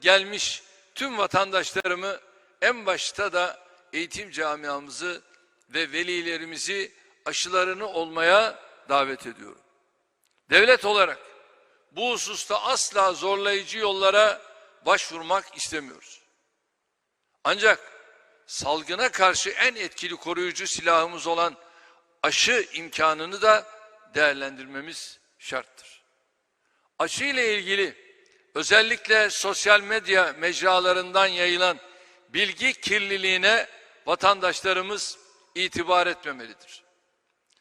Gelmiş tüm vatandaşlarımı en başta da eğitim camiamızı ve velilerimizi aşılarını olmaya davet ediyorum. Devlet olarak bu hususta asla zorlayıcı yollara başvurmak istemiyoruz. Ancak salgına karşı en etkili koruyucu silahımız olan aşı imkanını da değerlendirmemiz şarttır. Aşı ile ilgili özellikle sosyal medya mecralarından yayılan bilgi kirliliğine vatandaşlarımız itibar etmemelidir.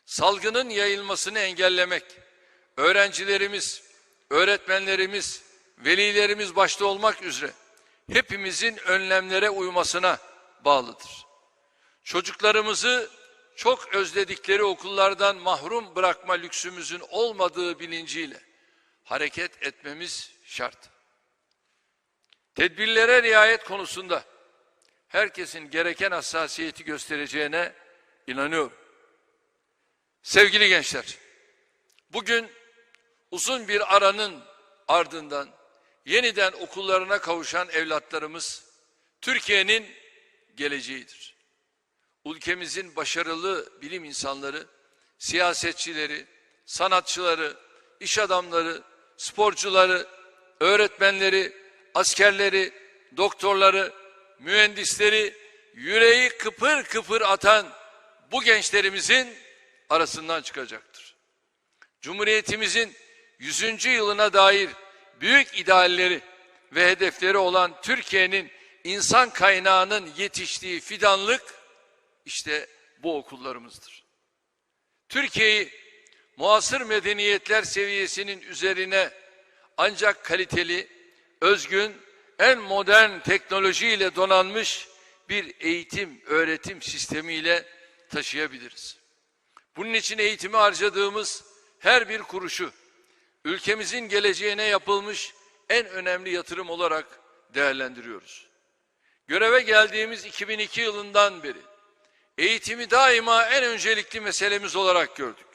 Salgının yayılmasını engellemek, öğrencilerimiz, öğretmenlerimiz, velilerimiz başta olmak üzere hepimizin önlemlere uymasına bağlıdır. Çocuklarımızı çok özledikleri okullardan mahrum bırakma lüksümüzün olmadığı bilinciyle hareket etmemiz şart. Tedbirlere riayet konusunda herkesin gereken hassasiyeti göstereceğine inanıyorum. Sevgili gençler, bugün uzun bir aranın ardından yeniden okullarına kavuşan evlatlarımız Türkiye'nin geleceğidir. Ülkemizin başarılı bilim insanları, siyasetçileri, sanatçıları, iş adamları, sporcuları, öğretmenleri, askerleri, doktorları, mühendisleri yüreği kıpır kıpır atan bu gençlerimizin arasından çıkacaktır. Cumhuriyetimizin 100. yılına dair büyük idealleri ve hedefleri olan Türkiye'nin insan kaynağının yetiştiği fidanlık işte bu okullarımızdır. Türkiye'yi muasır medeniyetler seviyesinin üzerine ancak kaliteli, özgün, en modern teknolojiyle donanmış bir eğitim, öğretim sistemiyle taşıyabiliriz. Bunun için eğitimi harcadığımız her bir kuruşu ülkemizin geleceğine yapılmış en önemli yatırım olarak değerlendiriyoruz. Göreve geldiğimiz 2002 yılından beri eğitimi daima en öncelikli meselemiz olarak gördük.